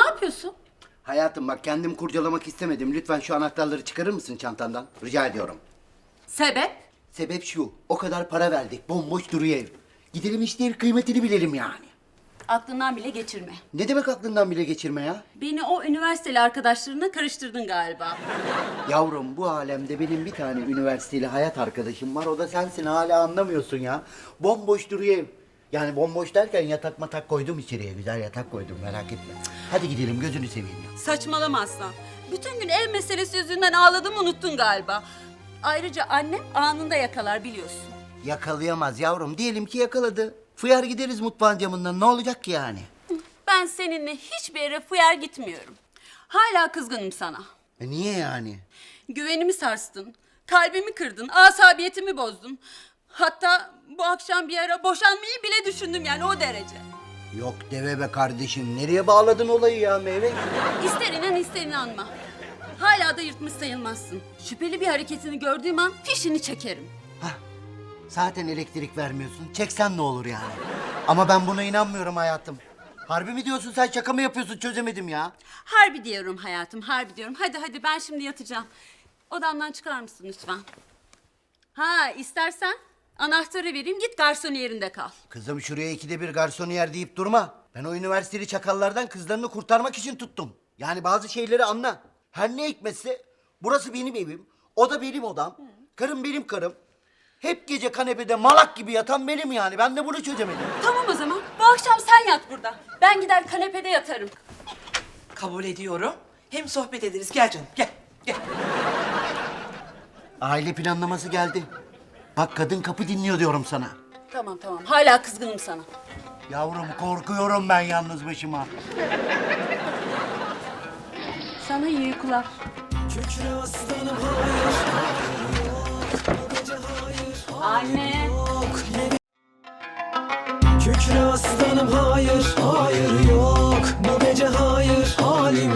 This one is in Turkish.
yapıyorsun? Hayatım bak kendim kurcalamak istemedim. Lütfen şu anahtarları çıkarır mısın çantandan? Rica ediyorum. Sebep? Sebep şu. O kadar para verdik. Bomboş duruyor ev. Gidelim işte ev kıymetini bilelim yani. Aklından bile geçirme. Ne demek aklından bile geçirme ya? Beni o üniversiteli arkadaşlarına karıştırdın galiba. Yavrum bu alemde benim bir tane üniversiteli hayat arkadaşım var. O da sensin hala anlamıyorsun ya. Bomboş duruyor ev. Yani bomboş derken yatak matak koydum içeriye. Güzel yatak koydum merak etme. Hadi gidelim gözünü seveyim ya. Saçmalama Aslan. Bütün gün ev meselesi yüzünden ağladım unuttun galiba. Ayrıca annem anında yakalar biliyorsun. Yakalayamaz yavrum. Diyelim ki yakaladı. Fıyar gideriz mutfağın camından. Ne olacak ki yani? Ben seninle hiçbir yere fıyar gitmiyorum. Hala kızgınım sana. E niye yani? Güvenimi sarstın, kalbimi kırdın, asabiyetimi bozdun. Hatta bu akşam bir ara boşanmayı bile düşündüm yani o derece. Yok deve be kardeşim. Nereye bağladın olayı ya meyve? İster inan ister inanma. Hala da yırtmış sayılmazsın. Şüpheli bir hareketini gördüğüm an fişini çekerim. Hah. Zaten elektrik vermiyorsun. Çeksen ne olur yani? Ama ben buna inanmıyorum hayatım. Harbi mi diyorsun sen şaka mı yapıyorsun çözemedim ya. Harbi diyorum hayatım, harbi diyorum. Hadi hadi ben şimdi yatacağım. Odamdan çıkar mısın lütfen? Ha istersen anahtarı vereyim git garson yerinde kal. Kızım şuraya ikide bir garsonu yer deyip durma. Ben o üniversiteli çakallardan kızlarını kurtarmak için tuttum. Yani bazı şeyleri anla. Her ne hikmetse burası benim evim. O da benim odam. Karım benim karım. Hep gece kanepede malak gibi yatan benim yani. Ben de bunu çözemedim. Tamam o zaman bu akşam sen yat burada. Ben gider kanepede yatarım. Kabul ediyorum. Hem sohbet ederiz. Gel canım gel. Gel. Aile planlaması geldi. Bak kadın kapı dinliyor diyorum sana. Tamam tamam hala kızgınım sana. Yavrum korkuyorum ben yalnız başıma. Sana iyi uykular. Anne. Kükre aslanım hayır, hayır yok Bu gece hayır, halim